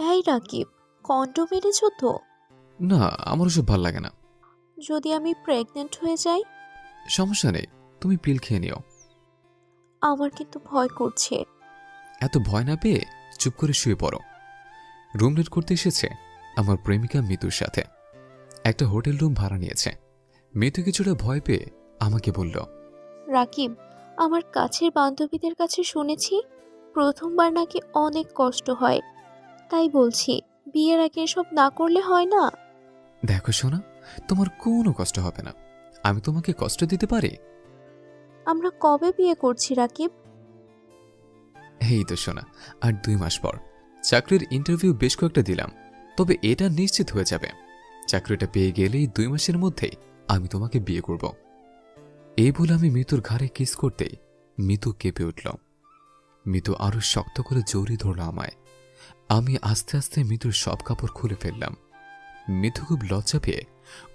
এই রাকিব কন্ডম এনেছো তো? না আমার ওসব ভালো লাগে না। যদি আমি প্রেগনেন্ট হয়ে যাই? সমস্যা নেই তুমি পিল খেয়ে নিও। আমার কিন্তু ভয় করছে। এত ভয় না পেয়ে চুপ করে শুয়ে পড়ো। রুম রেট করতে এসেছে আমার প্রেমিকা মিতুর সাথে। একটা হোটেল রুম ভাড়া নিয়েছে। মিতু কিছুটা ভয় পেয়ে আমাকে বলল রাকিব আমার কাছের বান্ধবীদের কাছে শুনেছি প্রথমবার নাকি অনেক কষ্ট হয়। তাই বলছি বিয়ের আগে এসব না করলে হয় না? দেখো শোনা তোমার কোনো কষ্ট হবে না। আমি তোমাকে কষ্ট দিতে পারি? আমরা কবে বিয়ে করছি রাকিব? এই তো শোনা আর দুই মাস পর। চাকরির ইন্টারভিউ বেশ কয়েকটা দিলাম তবে এটা নিশ্চিত হয়ে যাবে। চাকরিটা পেয়ে গেলেই দুই মাসের মধ্যেই আমি তোমাকে বিয়ে করব। এই বলে আমি মিতুর ঘাড়ে কিস করতেই মিতু কেঁপে উঠল। মিতু আরও শক্ত করে জড়িয়ে ধরল আমায়। আমি আস্তে আস্তে মৃদুর সব কাপড় খুলে ফেললাম। মিতু খুব লজ্জা পেয়ে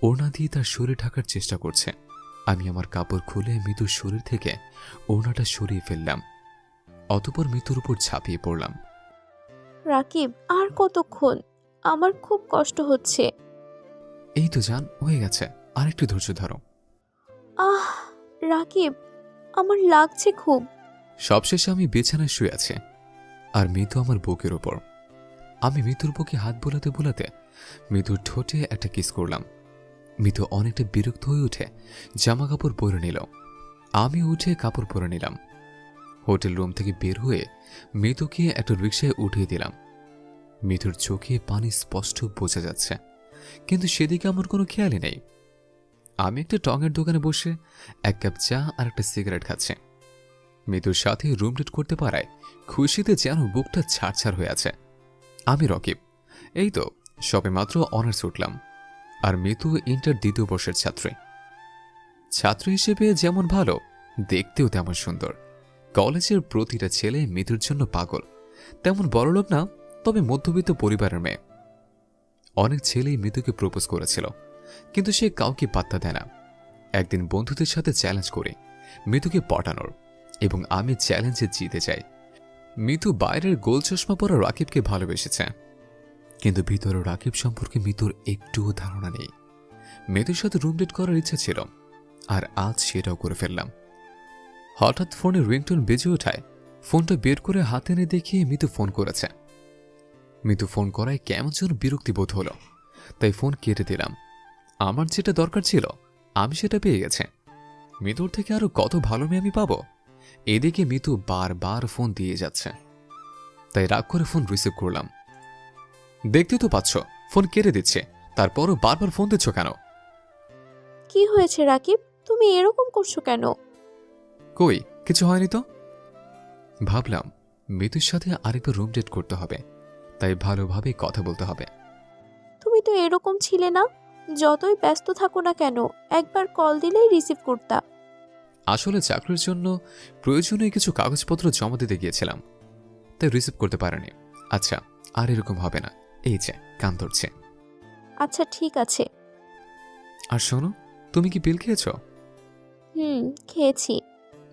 ওড়না দিয়ে তার শরীর ঢাকার চেষ্টা করছে। আমি আমার কাপড় খুলে মৃদুর শরীর থেকে ওড়নাটা সরিয়ে ফেললাম। অতপর মৃত্যুর উপর ঝাঁপিয়ে পড়লাম। রাকিব আর কতক্ষণ? আমার খুব কষ্ট হচ্ছে। এই তো জান হয়ে গেছে। আর একটু ধৈর্য ধরো। আহ রাকিব আমার লাগছে খুব। সবশেষে আমি বিছানায় শুয়ে আছি। আর মৃদু আমার বুকের ওপর আমি মৃদুর বুকে হাত বোলাতে বোলাতে মৃদুর ঠোঁটে একটা কিস করলাম। মৃদু অনেকটা বিরক্ত হয়ে উঠে জামা কাপড় পরে নিল। আমি উঠে কাপড় পরে নিলাম। হোটেল রুম থেকে বের হয়ে মৃদুকে একটা রিক্সায় উঠিয়ে দিলাম। মৃদুর চোখে পানি স্পষ্ট বোঝা যাচ্ছে, কিন্তু সেদিকে আমার কোনো খেয়ালই নেই। আমি একটা টঙের দোকানে বসে এক কাপ চা আর একটা সিগারেট খাচ্ছি। মৃদুর সাথে রুম ডেট করতে পারায় খুশিতে যেন বুকটা ছাড়ছাড় হয়ে আছে। আমি রকিব। এই তো, সবে মাত্র অনার্স উঠলাম। আর মিতু ইন্টার দ্বিতীয় বর্ষের ছাত্রী। ছাত্র হিসেবে যেমন ভালো, দেখতেও তেমন সুন্দর। কলেজের প্রতিটা ছেলে মিতুর জন্য পাগল। তেমন বড়লোক না, তবে মধ্যবিত্ত পরিবারের মেয়ে। অনেক ছেলেই মিতুকে প্রপোজ করেছিল, কিন্তু সে কাউকে পাত্তা দেয় না। একদিন বন্ধুদের সাথে চ্যালেঞ্জ করে, মিতুকে পটানোর, এবং আমি চ্যালেঞ্জে জিতে যাই। মিতু বাইরের গোল চশমা পরা রাকিবকে ভালোবেসেছে। কিন্তু ভিতরে রাকিব সম্পর্কে মিতুর একটুও ধারণা নেই। মিতুর সাথে রুম ডেট করার ইচ্ছা ছিল, আর আজ সেটাও করে ফেললাম। হঠাৎ ফোনে রিংটোন বেজে ওঠায়, ফোনটা বের করে হাতে এনে দেখিয়ে মিতু ফোন করেছে। মিতু ফোন করায় কেমন যেন বিরক্তি বোধ হলো, তাই ফোন কেটে দিলাম। আমার যেটা দরকার ছিল, আমি সেটা পেয়ে গেছে। মিতুর থেকে আরও কত ভালো মেয়ে আমি পাবো? এদিকে মিতু বারবার ফোন দিয়ে যাচ্ছে। তাই রাগ করে ফোন রিসিভ করলাম। দেখতে তো পাচ্ছ ফোন কেড়ে দিচ্ছে। তারপরও বারবার ফোন দিচ্ছ কেন? কি হয়েছে রাকিব? তুমি এরকম করছ কেন? কই কিছু হয়নি তো? ভাবলাম মিতুর সাথে আরেকবার রুম ডেট করতে হবে। তাই ভালোভাবে কথা বলতে হবে। তুমি তো এরকম ছিলে না। যতই ব্যস্ত থাকো না কেন একবার কল দিলেই রিসিভ করতা। আসলে চাকরির জন্য প্রয়োজনীয় কিছু কাগজপত্র জমা দিতে গিয়েছিলাম তাই রিসিভ করতে পারেনি। আচ্ছা আর এরকম হবে না। এই যে কান ধরছে। আচ্ছা ঠিক আছে। আর শোনো তুমি কি বিল খেয়েছ? হুম খেয়েছি।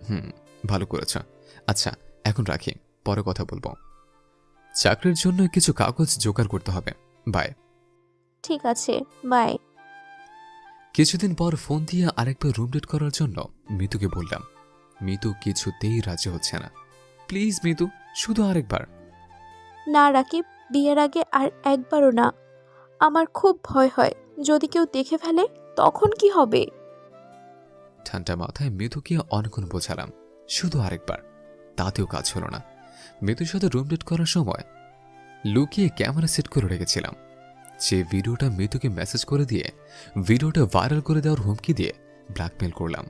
হুম ভালো করেছ। আচ্ছা এখন রাখি পরে কথা বলব। চাকরির জন্য কিছু কাগজ জোগাড় করতে হবে। বাই ঠিক আছে বাই কিছুদিন পর ফোন দিয়ে আরেকবার রুম ডেট করার জন্য মিতুকে বললাম মিতু কিছুতেই রাজি হচ্ছে না। প্লিজ মিতু শুধু আরেকবার। না রাকিব বিয়ের আগে আর একবারও না। আমার খুব ভয় হয় যদি কেউ দেখে ফেলে তখন কি হবে? ঠান্ডা মাথায় মিতুকে অনেকক্ষণ বোঝালাম শুধু আরেকবার তাতেও কাজ হলো না। মিতুর সাথে রুম ডেট করার সময় লুকিয়ে ক্যামেরা সেট করে রেখেছিলাম। সে ভিডিওটা মিতুকে মেসেজ করে দিয়ে, ভিডিওটা ভাইরাল করে দেওয়ার হুমকি দিয়ে ব্ল্যাকমেল করলাম।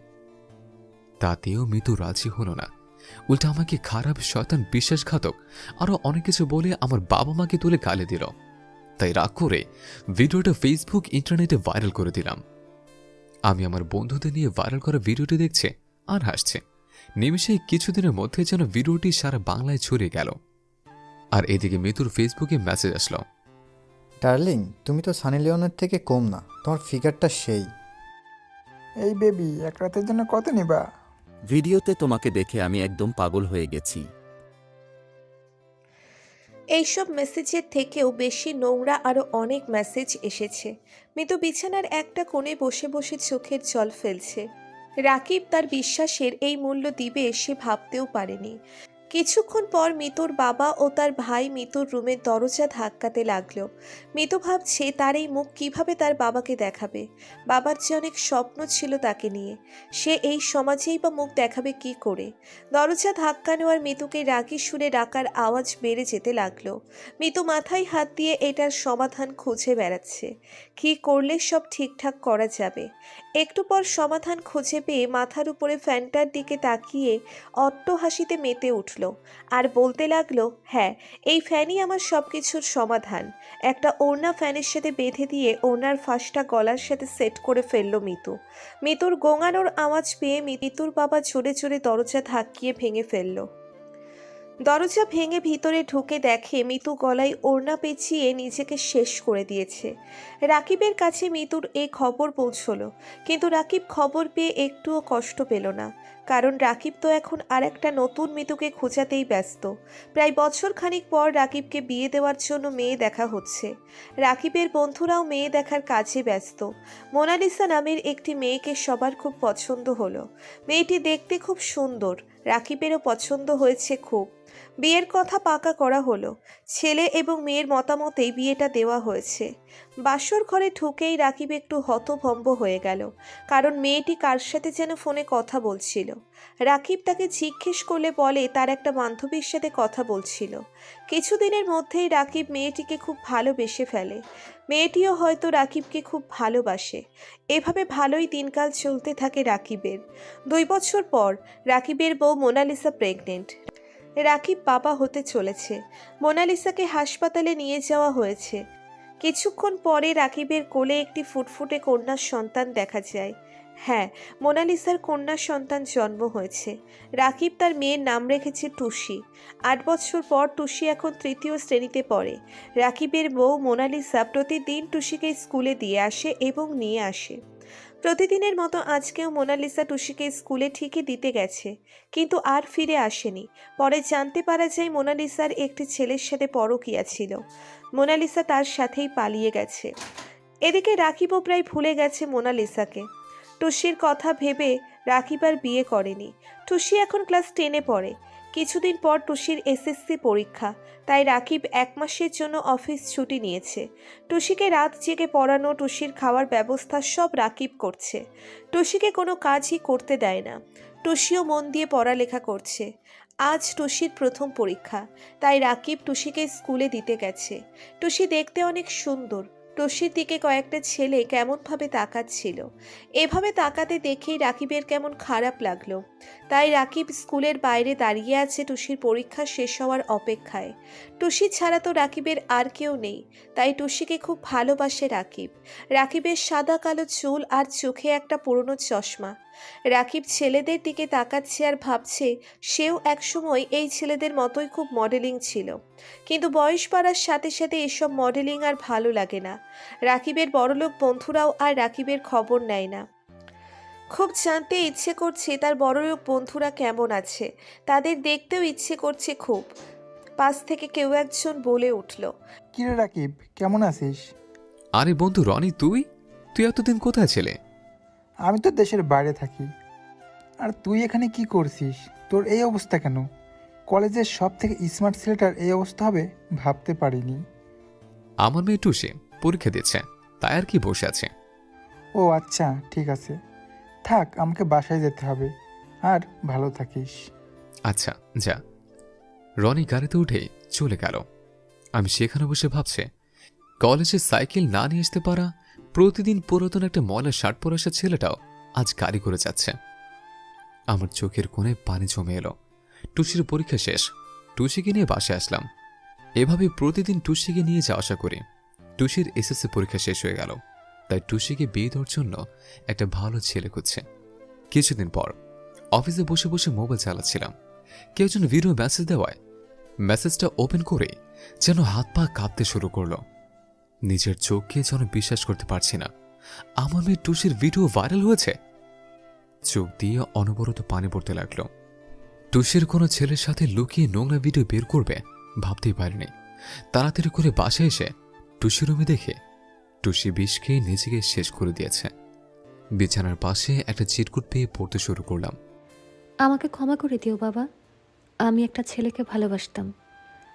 তাতেও মিতু রাজি হলো না। উল্টা আমাকে খারাপ শয়তান বিশ্বাসঘাতক আরও অনেক কিছু বলে আমার বাবা মাকে তুলে গালে দিল। তাই রাগ করে ভিডিওটা ফেসবুক ইন্টারনেটে ভাইরাল করে দিলাম। আমি আমার বন্ধুদের নিয়ে ভাইরাল করা ভিডিওটি দেখছে আর হাসছে। নিমিষেই কিছুদিনের মধ্যে যেন ভিডিওটি সারা বাংলায় ছড়িয়ে গেল। আর এদিকে মিতুর ফেসবুকে মেসেজ আসলো। ডার্লিং তুমি তো সানি লিওনের থেকে কম না। তোমার ফিগারটা সেই। এই বেবি এক রাতের জন্য কত নিবা? ভিডিওতে তোমাকে দেখে আমি একদম পাগল হয়ে গেছি। এইসব মেসেজের থেকেও বেশি নোংরা আরও অনেক মেসেজ এসেছে। মিতু বিছানার একটা কোণে বসে বসে চোখের জল ফেলছে। রাকিব তার বিশ্বাসের এই মূল্য দিবে সে ভাবতেও পারেনি। কিছুক্ষণ পর মিতুর বাবা ও তার ভাই মিতুর রুমের দরজা ধাক্কাতে লাগল। মিতু ভাবছে তার এই মুখ কীভাবে তার বাবাকে দেখাবে? বাবার যে অনেক স্বপ্ন ছিল তাকে নিয়ে। সে এই সমাজেই বা মুখ দেখাবে কি করে? দরজা ধাক্কা নেওয়ার মিতুকে রাগি সুরে ডাকার আওয়াজ বেড়ে যেতে লাগল। মিতু মাথায় হাত দিয়ে এটার সমাধান খুঁজে বেড়াচ্ছে। কি করলে সব ঠিকঠাক করা যাবে? একটু পর সমাধান খুঁজে পেয়ে মাথার উপরে ফ্যানটার দিকে তাকিয়ে অট্ট হাসিতে মেতে উঠল। আর বলতে লাগল হ্যাঁ এই ফ্যানই আমার সব কিছুর সমাধান। একটা ওড়না ফ্যানের সাথে বেঁধে দিয়ে ওড়নার ফাঁসটা গলার সাথে সেট করে ফেলল মিতু। মিতুর গোঙানোর আওয়াজ পেয়ে মিতুর বাবা জোরে জোরে দরজা ধাক্কিয়ে ভেঙে ফেলল। দরজা ভেঙে ভিতরে ঢুকে দেখে মিতু গলায় ওড়না পেঁচিয়ে নিজেকে শেষ করে দিয়েছে। রাকিবের কাছে মিতুর এই খবর পৌঁছলো, কিন্তু রাকিব খবর পেয়ে একটুও কষ্ট পেল না। কারণ রাকিব তো এখন আর একটা নতুন মিতুকে খোঁজাতেই ব্যস্ত। প্রায় বছর খানিক পর রাকিবকে বিয়ে দেওয়ার জন্য মেয়ে দেখা হচ্ছে। রাকিবের বন্ধুরাও মেয়ে দেখার কাজে ব্যস্ত। মোনালিসা নামের একটি মেয়েকে সবার খুব পছন্দ হলো। মেয়েটি দেখতে খুব সুন্দর, রাকিবেরও পছন্দ হয়েছে খুব। বিয়ের কথা পাকা করা হলো। ছেলে এবং মেয়ের মতামতেই বিয়েটা দেওয়া হয়েছে। বাসর ঘরে ঢুকেই রাকিব একটু হতভম্ব হয়ে গেল। কারণ মেয়েটি কার সাথে যেন ফোনে কথা বলছিল। রাকিব তাকে জিজ্ঞেস করলে বলে, তার একটা বান্ধবীর সাথে কথা বলছিল। কিছুদিনের মধ্যেই রাকিব মেয়েটিকে খুব ভালোবেসে ফেলে। মেয়েটিও হয়তো রাকিবকে খুব ভালোবাসে। এভাবে ভালোই দিনকাল চলতে থাকে রাকিবের। দুই বছর পর রাকিবের বউ মোনালিসা প্রেগনেন্ট। রাকিব বাবা হতে চলেছে। মোনালিসাকে হাসপাতালে নিয়ে যাওয়া হয়েছে। কিছুক্ষণ পরে রাকিবের কোলে একটি ফুটফুটে কন্যার সন্তান দেখা যায়। হ্যাঁ মোনালিসার কন্যার সন্তান জন্ম হয়েছে। রাকিব তার মেয়ের নাম রেখেছে টুসি। আট বছর পর টুসি এখন তৃতীয় শ্রেণীতে পড়ে। রাকিবের বউ মোনালিসা প্রতিদিন টুসিকে স্কুলে দিয়ে আসে এবং নিয়ে আসে। প্রতিদিনের মতো আজকেও মোনালিসা টুসিকে স্কুলে ঠিকই দিতে গেছে, কিন্তু আর ফিরে আসেনি। পরে জানতে পারা যায় মোনালিসার একটি ছেলের সাথে পরকিয়া ছিল। মোনালিসা তার সাথেই পালিয়ে গেছে। এদিকে রাকিবও প্রায় ভুলে গেছে মোনালিসাকে। টুসির কথা ভেবে রাকিব আর বিয়ে করেনি। টুসি এখন ক্লাস টেনে পড়ে। কিছুদিন পর টুসির এসএসসি পরীক্ষা, তাই রাকিব এক মাসের জন্য অফিস ছুটি নিয়েছে। টুসিকে রাত জেগে পড়ানো টুসির খাওয়ার ব্যবস্থা সব রাকিব করছে। টুসিকে কোনো কাজই করতে দেয় না। টুসিও মন দিয়ে পড়ালেখা করছে। আজ টুসির প্রথম পরীক্ষা, তাই রাকিব টুসিকে স্কুলে দিতে গেছে। টুসি দেখতে অনেক সুন্দর টুসির দিকে কয়েকটা ছেলে কেমনভাবে তাকাচ্ছিল। এভাবে তাকাতে দেখেই রাকিবের কেমন খারাপ লাগল। তাই রাকিব স্কুলের বাইরে দাঁড়িয়ে আছে টুসির পরীক্ষা শেষ হওয়ার অপেক্ষায়। টুসি ছাড়া তো রাকিবের আর কেউ নেই, তাই টুসিকে খুব ভালোবাসে রাকিব। রাকিবের সাদা কালো চুল আর চোখে একটা পুরনো চশমা। রাকিব ছেলেদের দিকে তাকাচ্ছে আর ভাবছে সেও একসময় এই ছেলেদের মতোই খুব মডেলিং ছিল। কিন্তু বয়স বাড়ার সাথে সাথে এসব মডেলিং আর ভালো লাগে না। রাকিবের বড়লোক বন্ধুরাও আর রাকিবের খবর নেয় না। খুব জানতে ইচ্ছে করছে তার বড়লোক বন্ধুরা কেমন আছে। তাদের দেখতেও ইচ্ছে করছে খুব। পাশ থেকে কেউ একজন বলে উঠল কিরে রাকিব কেমন আছিস? আরে বন্ধু রনি তুই? তুই এতদিন কোথায় ছিলে? আমি তো দেশের বাইরে থাকি। আর তুই এখানে কি করছিস? তোর এই অবস্থা কেন? কলেজের সব থেকে স্মার্ট ছেলেটার এই অবস্থা হবে ভাবতে পারিনি। আমার মেয়ে টুসে পরীক্ষা দিচ্ছে তাই আর কি বসে আছে? ও আচ্ছা ঠিক আছে। থাক আমাকে বাসায় যেতে হবে। আর ভালো থাকিস। আচ্ছা যা। রনি গাড়িতে উঠে চলে গেল। আমি সেখানে বসে ভাবছে কলেজে সাইকেল না নিয়ে আসতে পারা প্রতিদিন পুরাতন একটা ময়লা শার্ট পরে আসা ছেলেটাও আজ গাড়ি করে যাচ্ছে। আমার চোখের কোণে পানি জমে এলো। টুসির পরীক্ষা শেষ। টুসিকে নিয়ে বাসে আসলাম। এভাবে প্রতিদিন টুসিকে নিয়ে যাওয়া আসা করি। টুসির এসএসসি পরীক্ষা শেষ হয়ে গেল। তাই টুসিকে বিয়ে দেওয়ার জন্য একটা ভালো ছেলে খুঁজছে। কিছুদিন পর অফিসে বসে বসে মোবাইল চালাচ্ছিলাম। কেউ যেন ভিডিও মেসেজ দেওয়ায়। মেসেজটা ওপেন করে যেন হাত পা কাঁপতে শুরু করল। নিজের চোখকে যেন বিশ্বাস করতে পারছি না। আমার মেয়ে টুসির ভিডিও ভাইরাল হয়েছে। চোখ দিয়ে অনবরত পানি পড়তে লাগল। টুসির কোনো ছেলের সাথে লুকিয়ে নোংরা ভিডিও বের করবে ভাবতেই পারিনি। তাড়াতাড়ি করে বাসায় এসে টুসি রুমে দেখে টুসি বিষ খেয়ে নিজেকে শেষ করে দিয়েছে। বিছানার পাশে একটা চিরকুট পেয়ে পড়তে শুরু করলাম। আমাকে ক্ষমা করে দিও বাবা। আমি একটা ছেলেকে ভালোবাসতাম।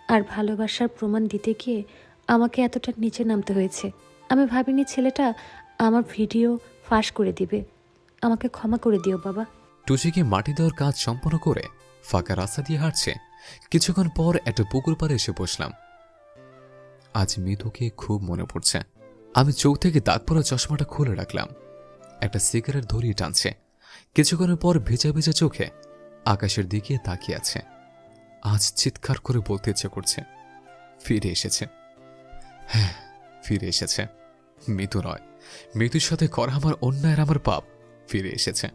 আর ভালোবাসার প্রমাণ দিতে গিয়ে আমাকে এতটা নিচে নামতে হয়েছে। আমি ভাবিনি ছেলেটা আমার ভিডিও ফাঁস করে দিবে। আমাকে ক্ষমা করে দিও বাবা। টুসিকে মাটি দেওয়ার কাজ সম্পন্ন করে ফাঁকা রাস্তা দিয়ে হাঁটছে। কিছুক্ষণ পর একটা পুকুর পাড়ে এসে বসলাম। আজ মৃদুকে খুব মনে পড়ছে। আমি চোখ থেকে দাগ পড়া চশমাটা খুলে রাখলাম। একটা সিগারেট ধরিয়ে টানছে। কিছুক্ষণের পর ভেজা ভেজা চোখে আকাশের দিকে তাকিয়ে আছে। আজ চিৎকার করে বলতে ইচ্ছে করছে। ফিরে এসেছে। হ্যাঁ ফিরে এসেছে। মৃত্যু নয়। মৃত্যুর সাথে করা আমার অন্যায়ের আমার পাপ ফিরে এসেছে।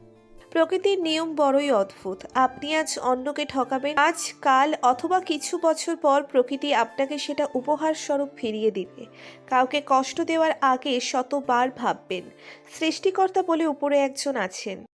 প্রকৃতির নিয়ম বড়ই অদ্ভুত। আপনি আজ অন্যকে ঠকাবেন, আজ, কাল অথবা কিছু বছর পর প্রকৃতি আপনাকে সেটা উপহার স্বরূপ ফিরিয়ে দিবে। কাউকে কষ্ট দেওয়ার আগে শতবার ভাববেন। সৃষ্টিকর্তা বলে উপরে একজন আছেন।